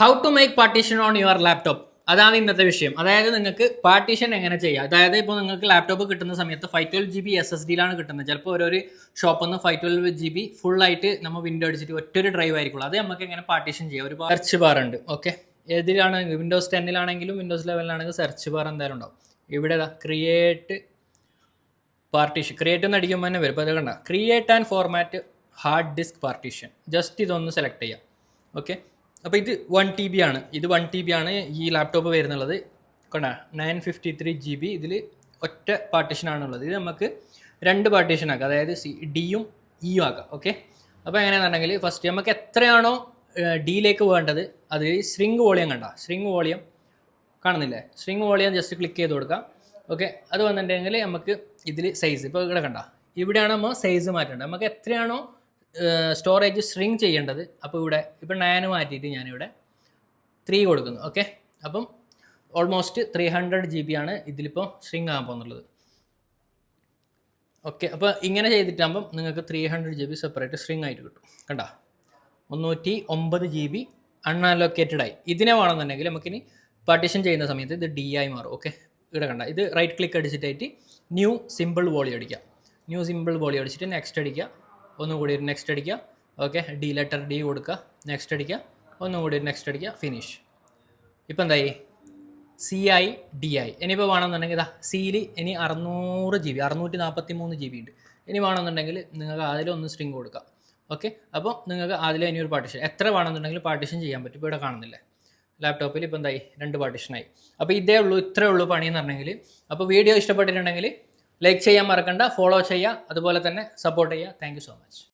How to make partition on your laptop അതാണ് ഇന്നത്തെ വിഷയം. അതായത് നിങ്ങൾക്ക് പാർട്ടീഷൻ എങ്ങനെ ചെയ്യാം? അതായത് ഇപ്പോൾ നിങ്ങൾക്ക് ലാപ്ടോപ്പ് കിട്ടുന്ന സമയത്ത് five twelve G B S S ഡിയിലാണ് കിട്ടുന്നത്. ചിലപ്പോൾ ഓരോരു ഷോപ്പിൽ നിന്ന് ഫൈവ് ട്വൽവ് ജി ബി ഫുള്ളായിട്ട് നമ്മൾ വിൻഡോ അടിച്ചിട്ട് ഒറ്റൊരു ഡ്രൈവ് ആയിരിക്കുള്ളൂ. അത് നമുക്ക് എങ്ങനെ പാർട്ടീഷൻ ചെയ്യാം? ഒരു സെർച്ച് ബാർ ഉണ്ട്. ഓക്കെ ഏതിലാണ്? വിൻഡോസ് ടെന്നിലാണെങ്കിലും വിൻഡോസ് ലെവലിലാണെങ്കിലും സെർച്ച് ബാർ എന്തായാലും ഉണ്ടാവും. ഇവിടെ ക്രിയേറ്റ് പാർട്ടീഷൻ ക്രിയേറ്റ് എന്ന് അടിക്കുമ്പോൾ തന്നെ വരും. അപ്പോൾ അത് കണ്ട. Create and format hard disk partition just ഇതൊന്ന് സെലക്ട് ചെയ്യാം. ഓക്കെ അപ്പോൾ ഇത് വൺ ടി ബി ആണ്. ഇത് വൺ ടി ബി ആണ് ഈ ലാപ്ടോപ്പ് വരുന്നുള്ളത്. കണ്ട nine fifty three G B ഇതിൽ ഒറ്റ പാർട്ടീഷനാണുള്ളത് ഇത് നമുക്ക് രണ്ട് പാർട്ടീഷൻ ആക്കാം. അതായത് സി ഡിയും ഇയും ആക്കാം. ഓക്കെ അപ്പോൾ എങ്ങനെയാണെന്നുണ്ടെങ്കിൽ ഫസ്റ്റ് നമുക്ക് എത്രയാണോ ഡിയിലേക്ക് വേണ്ടത് അത് സ്ട്രിങ് വോളിയം കണ്ട. സ്ട്രിങ് വോളിയം കാണുന്നില്ലേ? സ്ട്രിങ് വോളിയം ജസ്റ്റ് ക്ലിക്ക് ചെയ്ത് കൊടുക്കാം. ഓക്കെ അത് വന്നിട്ടുണ്ടെങ്കിൽ നമുക്ക് ഇതിൽ സൈസ് ഇപ്പോൾ ഇവിടെ കണ്ട. ഇവിടെയാണ് നമ്മൾ സൈസ് മാറ്റേണ്ടത്. നമുക്ക് എത്രയാണോ സ്റ്റോറേജ് സ്ട്രിങ് ചെയ്യേണ്ടത്. അപ്പോൾ ഇവിടെ ഇപ്പോൾ നയൻ മാറ്റിയിട്ട് ഞാനിവിടെ ത്രീ കൊടുക്കുന്നു ഓക്കെ അപ്പം almost three hundred G B ആണ് ഇതിലിപ്പോൾ സ്ട്രിങ് ആകാൻ പോകുന്നുള്ളത്. ഓക്കെ അപ്പോൾ ഇങ്ങനെ ചെയ്തിട്ടാകുമ്പം നിങ്ങൾക്ക് three hundred G B separate shrink ആയിട്ട് കിട്ടും കണ്ട? മുന്നൂറ്റി ഒമ്പത് ജി ബി അൺഅലോക്കേറ്റഡ് ആയി. ഇതിനെ വേണമെന്നുണ്ടെങ്കിൽ നമുക്കിനി പാർട്ടീഷൻ ചെയ്യുന്ന സമയത്ത് ഇത് ഡി ആയി മാറും ഓക്കെ ഇവിടെ കണ്ട ഇത് റൈറ്റ് ക്ലിക്ക് അടിച്ചിട്ടായിട്ട് ന്യൂ സിമ്പിൾ വോളി അടിക്കുക ന്യൂ സിമ്പിൾ വോളി അടിച്ചിട്ട് നെക്സ്റ്റ് അടിക്കുക. ഒന്നും കൂടി നെക്സ്റ്റ് അടിക്കുക. ഓക്കെ ഡി ലെറ്റർ ഡി കൊടുക്കുക. നെക്സ്റ്റ് അടിക്കുക. ഒന്നുകൂടി നെക്സ്റ്റ് അടിക്കുക. ഫിനിഷ് ഇപ്പം എന്തായി? സി ഐ ഡി ഐ ഇനിയിപ്പോൾ വേണമെന്നുണ്ടെങ്കിൽ ഇതാ സിയിൽ ഇനി അറുന്നൂറ് ജി ബി അറുന്നൂറ്റി നാൽപ്പത്തി മൂന്ന് ജി ബി ഉണ്ട്. ഇനി വേണമെന്നുണ്ടെങ്കിൽ നിങ്ങൾക്ക് അതിലൊന്ന് സ്ട്രിങ് കൊടുക്കാം. ഓക്കെ അപ്പോൾ നിങ്ങൾക്ക് അതിൽ ഇനി ഒരു പാർട്ടീഷൻ എത്ര വേണമെന്നുണ്ടെങ്കിൽ പാർട്ടിഷൻ ചെയ്യാൻ പറ്റും. ഇപ്പോൾ ഇവിടെ കാണുന്നില്ലേ? ലാപ്ടോപ്പിൽ ഇപ്പോൾ എന്തായി? രണ്ട് പാർട്ടീഷനായി അപ്പോൾ ഇതേ ഉള്ളൂ ഇത്രേ ഉള്ളൂ പണി എന്ന് പറഞ്ഞെങ്കിൽ അപ്പോൾ വീഡിയോ ഇഷ്ടപ്പെട്ടിട്ടുണ്ടെങ്കിൽ ലൈക്ക് ചെയ്യാൻ മറക്കണ്ട ഫോളോ ചെയ്യുക അതുപോലെ തന്നെ സപ്പോർട്ട് ചെയ്യുക താങ്ക് സോ മച്ച്